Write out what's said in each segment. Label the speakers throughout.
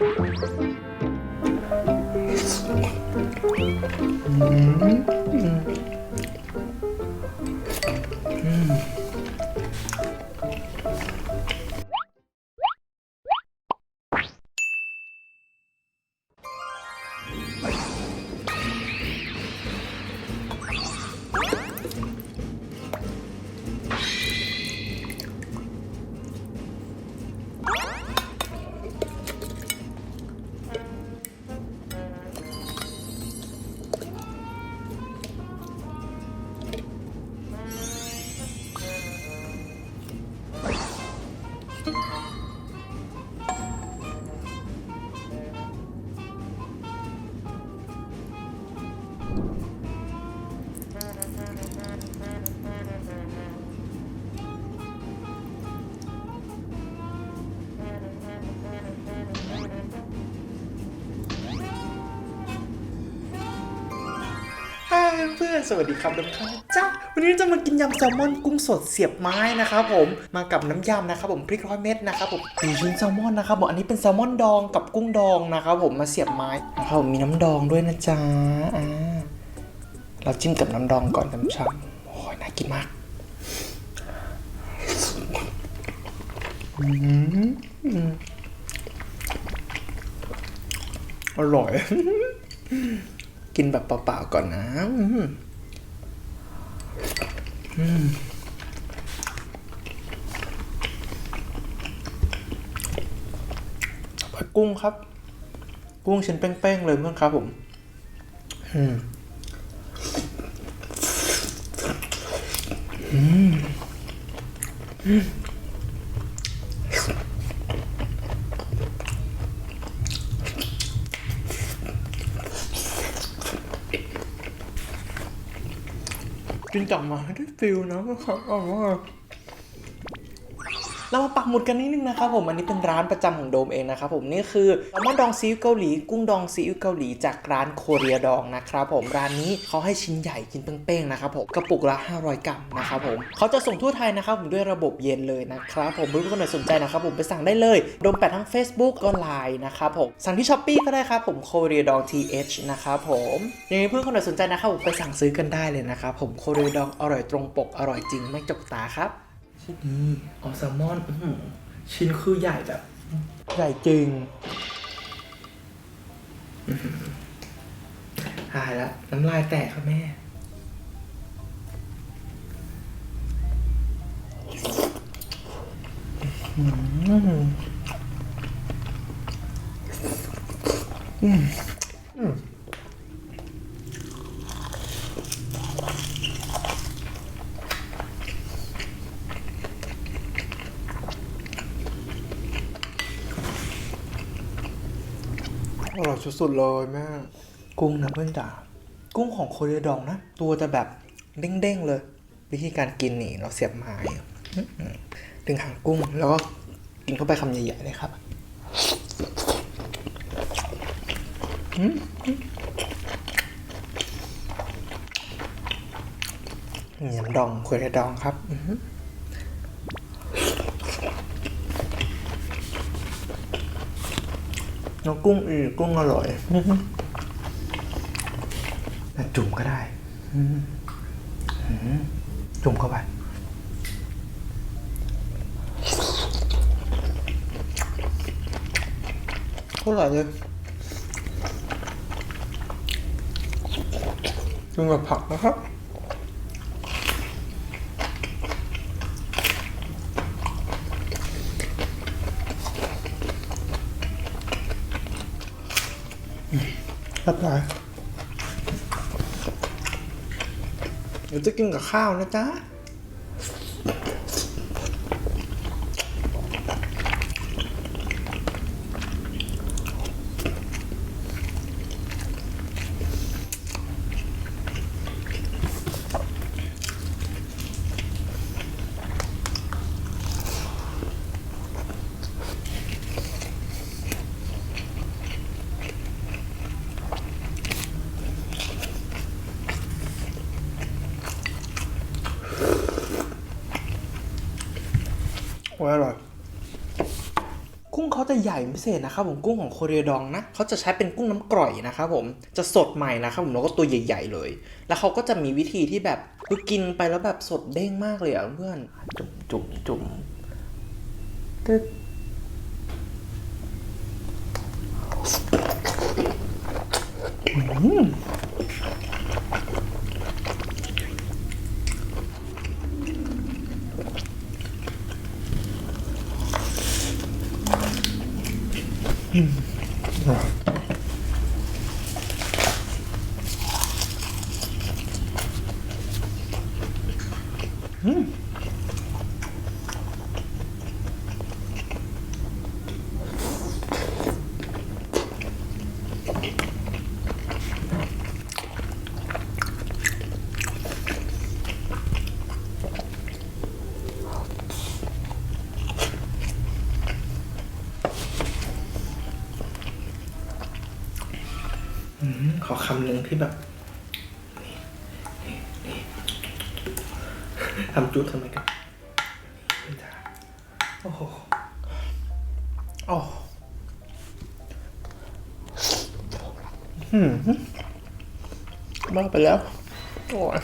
Speaker 1: 음. 음. พื่อนสวัสดีครับทุกท่านจ้าวันนี้จะมากินยำแซลมอนกุ้งสดเสียบไม้นะครับผม มากับน้ำยำนะครับผมพริกร้อยเม็ดนะครับผมมีชิ้นแซลมอนนะครับผมอันนี้เป็นแซลมอนดองกับกุ้งดองนะครับผมมาเสียบไม้นะครับผมมีน้ำดองด้วยนะจ๊ะอ่าเราจิ้มกับน้ำดองก่อนช้ำๆโอ้ยน่ากินมากอืมอร่อย กินแบบเปล่าๆก่อนนะอืมอืมต่อกุ้งครับ กุ้งชิ้นเป้งๆเลยเพื่อนครับผมอืมอืม กินกลับมาได้ฟิลนะนะครับอร่อยมาก เรามาปักหมุดกันนิดนึงนะครับผมอันนี้เป็นร้านประจำของโดมเองนะครับผมนี่คือแซลมอนดองซีอิ๊วเกาหลีกุ้งดองซีอิ๊วเกาหลีจากร้านโคเรียดองนะครับผมร้านนี้เขาให้ชิ้นใหญ่กินเป้งๆนะครับผมกระปุกละ 500 กรัมนะครับผมเขาจะส่งทั่วไทยนะครับผมด้วยระบบเย็นเลยนะครับผมเพื่อนๆคนไหนสนใจนะครับผมไปสั่งได้เลยโดมแปดทั้ง Facebook ก็ไลน์นะครับผมสั่งที่ช้อปปีก็ได้ครับผมโคเรียดอง th นะครับผมยังไงเพื่อนคนไหนสนใจนะครับผมไปสั่งซื้อกันได้เลยนะครับผมโคเรียดองอร่อยตรงปกอร่อยจริงไม่จกตาครับ ชิ้นนี้ออแซลมอนอื้อหือชิ้นคือใหญ่แบบ ใหญ่จริงอื้อหือหายแล้วน้ำลายแตกครับแม่ อืม อร่อยสุดๆเลยแม่กุ้งนะเพื่อนจ๋ากุ้งของโคเรียดองนะ ตัวจะแบบเด้งๆเลย วิธีการกินนี่เราเสียบไม้อื้อหือดึงหางกุ้งแล้วก็กินเข้าไปคำใหญ่ๆเลยครับอืมนี่น้ำดองโคเรียดองครับ แล้วกุ้งอีกกุ้งอร่อยอื้อหือแล้วจุ่มก็ได้อื้อหืออื้อหือจุ่มเข้าไปเท่าไหร่เลยกินกับผักนะครับ รับไรเดี๋ยวจะกินกับข้าวนะจ๊ะ โอ้ยอร่อยกุ้งกุ้งเขาจะใหญ่พิเศษนะครับผมกุ้งของโคเรียดองนะเขาจะใช้เป็นกุ้งน้ำกร่อยนะครับผมจะสดใหม่นะครับผมแล้วก็ตัวใหญ่ ๆ เลย แล้วเขาก็จะมีวิธีที่แบบคือกินไปแล้วแบบสดเด้งมากเลยอะเพื่อนจุ่มจุ่มจุ่มตึ๊ดอืม ขอคำหนึ่งที่แบบทำจุดทำไมกันโอ้โหโอ้หืมบ้าไปแล้ว โอ้ย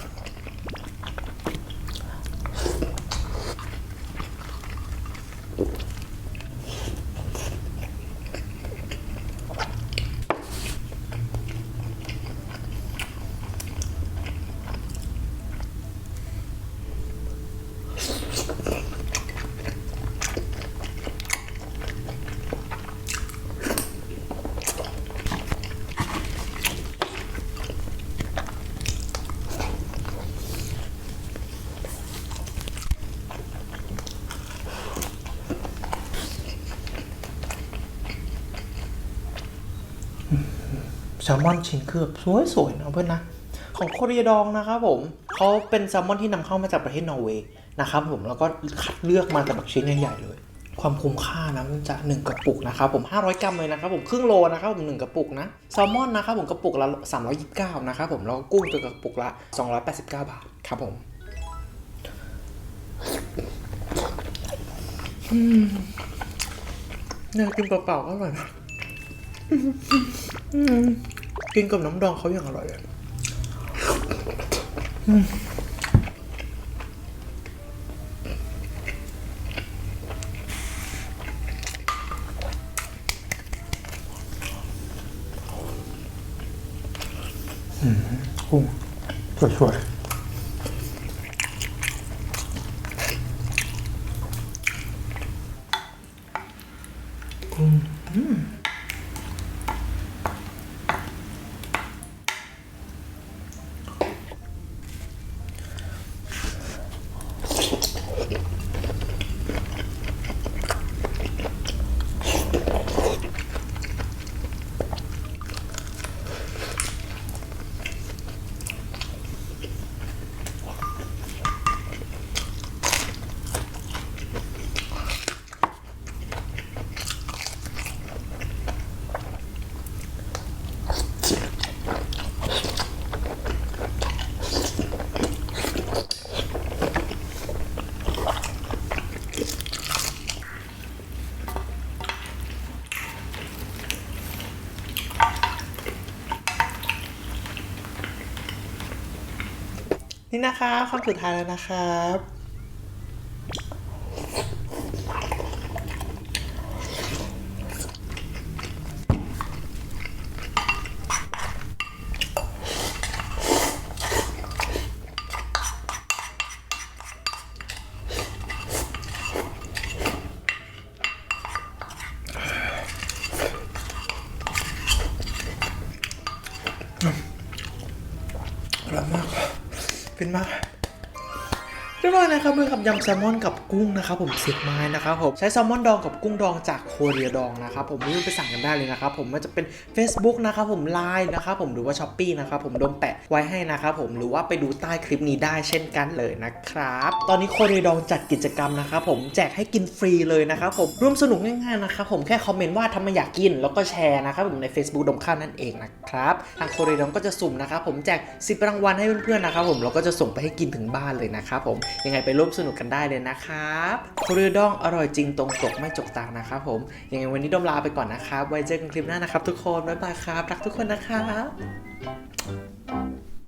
Speaker 1: แซลมอนชิ้นคือแบบสวยๆนะเพื่อนนะ ของโคเรียดองนะครับผมเขาเป็นแซลมอนที่นำเข้ามาจากประเทศนอร์เวย์นะครับผมแล้วก็คัดเลือกมาแต่แบบชิ้นใหญ่ๆเลยความคุ้มค่านะมันจะ1กระปุกนะครับผม 500 กรัมเลยนะครับผมครึ่งโลนะครับผม1กระปุกนะแซลมอนนะครับผมกระปุกละ 329นะครับผมแล้วก็กุ้งตัวกระปุกละ 289 บาทครับผมเนี่ยกินเปล่าๆก็อร่อยนะ กินกับน้ำดองเขาอย่างอร่อยเลยกุ้งสว นี่นะคะคำสุดท้ายแล้วนะครับ ฟินมา ร้อยนะครับด้วยกับยำแซลมอนกับกุ้งนะครับผมสิบไม้นะครับผมใช้แซลมอนดองกับกุ้งดองจากโคเรียดองนะครับผมไม่ต้องไปสั่งกันได้เลยนะครับผมม่ว่าจะเป็น Facebook นะครับผมไลน์นะครับผมหรือว่าช้อปปีนะครับผมดมแปะไว้ให้นะครับผมหรือว่าไปดูใต้คลิปนี้ได้เช่นกันเลยนะครับตอนนี้โคเรียดองจัดกิจกรรมนะครับผมแจกให้กินฟรีเลยนะครับผมร่วมสนุกง่ายๆนะครับผมแค่คอมเมนต์ว่าทำไมอยากกินแล้วก็แชร์นะครับผมใน Facebook ดมข้าวนั่นเองนะครับทางโคเรียดองก็จะสุ่มนะครับผมแจก10รางวัลให้เพื่อนๆนะครับผมแล้วก็จะส่งไปให้กินถึงบ้านเลยนะครับผมยังไงไปร่วมสนุกกันได้เลยนะครับโคเรียดองอร่อยจริงตรงปกไม่จกตานะครับผมยังไงวันนี้ดมลาไปก่อนนะครับ ไว้เจอกันคลิปหน้านะครับ ทุกคนบ๊ายบายครับ รักทุกคนนะครับ